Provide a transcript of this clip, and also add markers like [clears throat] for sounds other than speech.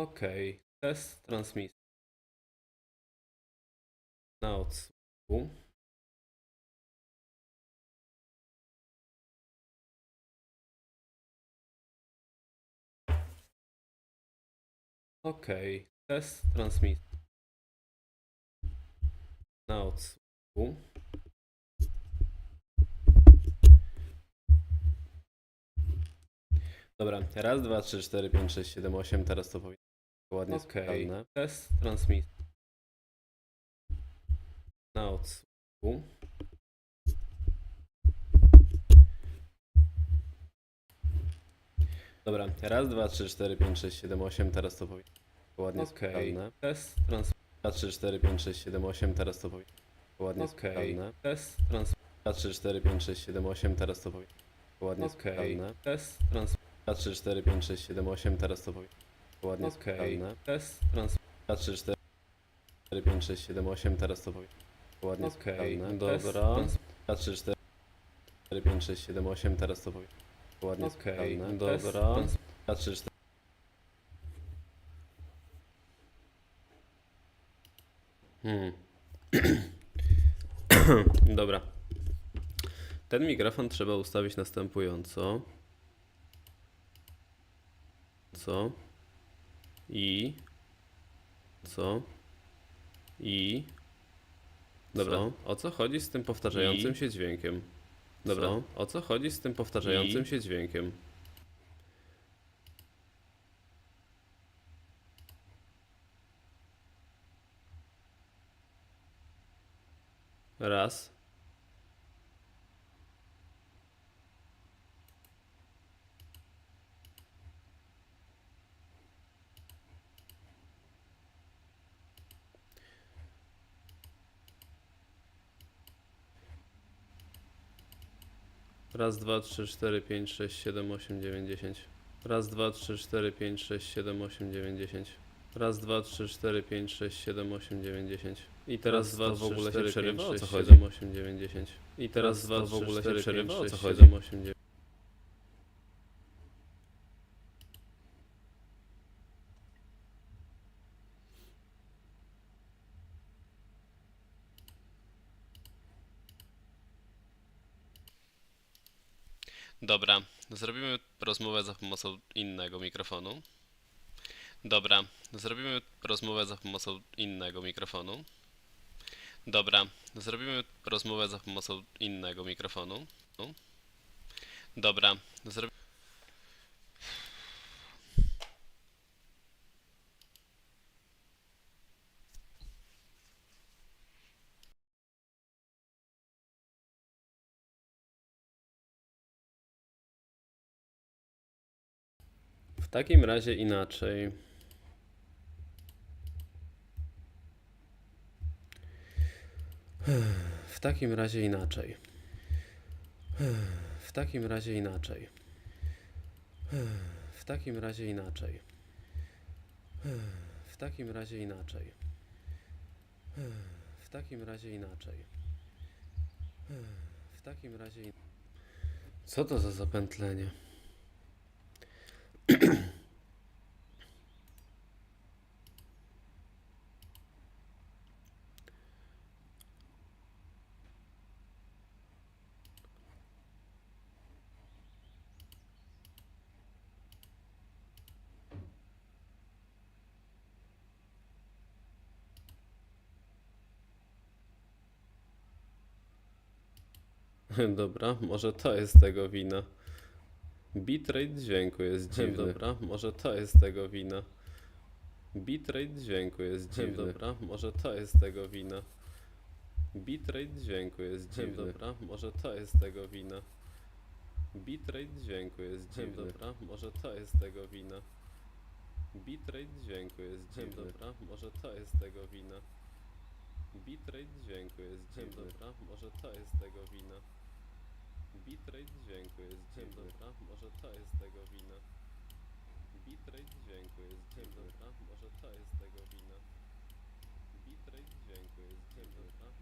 Okej, test transmisji. Na odsłuchu. Okej, test transmisji. Na odsłuchu. Dobra, raz, dwa, trzy, cztery, pięć, sześć, siedem, osiem, teraz to powinno ładnie Okej. sprawne. Test transmisji. Na odsłuchu. Dobra, raz, dwa, trzy, cztery, pięć, sześć, siedem, osiem, teraz to powinno ładnie Okej. sprawne. Test transmisji. Raz, trzy, cztery, pięć, sześć, siedem, osiem, teraz to powinno ładnie Okej. sprawne. Test transmisji. Raz, trzy, cztery, pięć, sześć, siedem, osiem, teraz to powinno ładnie Okej. sprawne. Test transmisji. Raz, trzy, cztery, pięć, sześć, siedem, osiem, teraz to powinno ładnie Okej. sprawne. Test transmisji. Raz, trzy, cztery, 5, 6, 7, 8, teraz to powinno ładnie Okej, sprawne. dobra. Test transmisji. Raz, 3, 4, 5, 6, 7, 8, teraz to powinno ładnie Okej, sprawne. dobra. Test transmisji. Raz, 3, 4, Hmm. [clears throat] Dobra. Ten mikrofon trzeba ustawić następująco. Co? I. Co? I. Dobra. Co? O co chodzi z tym powtarzającym I. się dźwiękiem? Dobra. Co? O co chodzi z tym powtarzającym I. się dźwiękiem? Raz. Raz, dwa, trzy, cztery, pięć, sześć, siedem, osiem, dziewięć, dziesięć. Raz, dwa, trzy, cztery, pięć, sześć, siedem, osiem, dziewięć, dziesięć. Raz, dwa, trzy, cztery, pięć, sześć, siedem, osiem, dziewięć, dziesięć. I teraz Raz, dwa, w ogóle się przerywa? O co chodzi? siedem, osiem, dziewięć, dziesięć. I teraz Raz, dwa, w ogóle się przerywa? O co chodzi? siedem, osiem, dziewięć. Dobra, zrobimy rozmowę za pomocą innego mikrofonu. Dobra, zrobimy rozmowę za pomocą innego mikrofonu. Dobra, zrobimy rozmowę za pomocą innego mikrofonu. Dobra, zrobimy. Takim razie inaczej. W takim razie inaczej. W takim razie inaczej. W takim razie inaczej. W takim razie inaczej. W takim razie inaczej. W takim razie. Co to za zapętlenie? [clears throat] Dobra, może to jest tego wina. Bitrate dźwięku jest [laughs] dziwny. Dobra, może to jest tego wina. Bitrate dźwięku jest [laughs] dziwny. Dobra, może to jest tego wina. Bitrate dźwięku jest [laughs] dziwny. Dobra, może to jest tego wina. Bitrate dźwięku jest dziwny. Dobra, może to jest tego wina. Bitrate dźwięku jest dziwny. Dobra, może to jest tego wina. Bitrate dźwięku jest dziwny. Dobra, może to jest tego wina. Bitrate dźwięku jest dziwny. Dobra, może to jest tego wina. Bitrate dźwięku jest dziwny. Dobra, może to jest tego wina. Bitrate dźwięku jest dziwny. Jest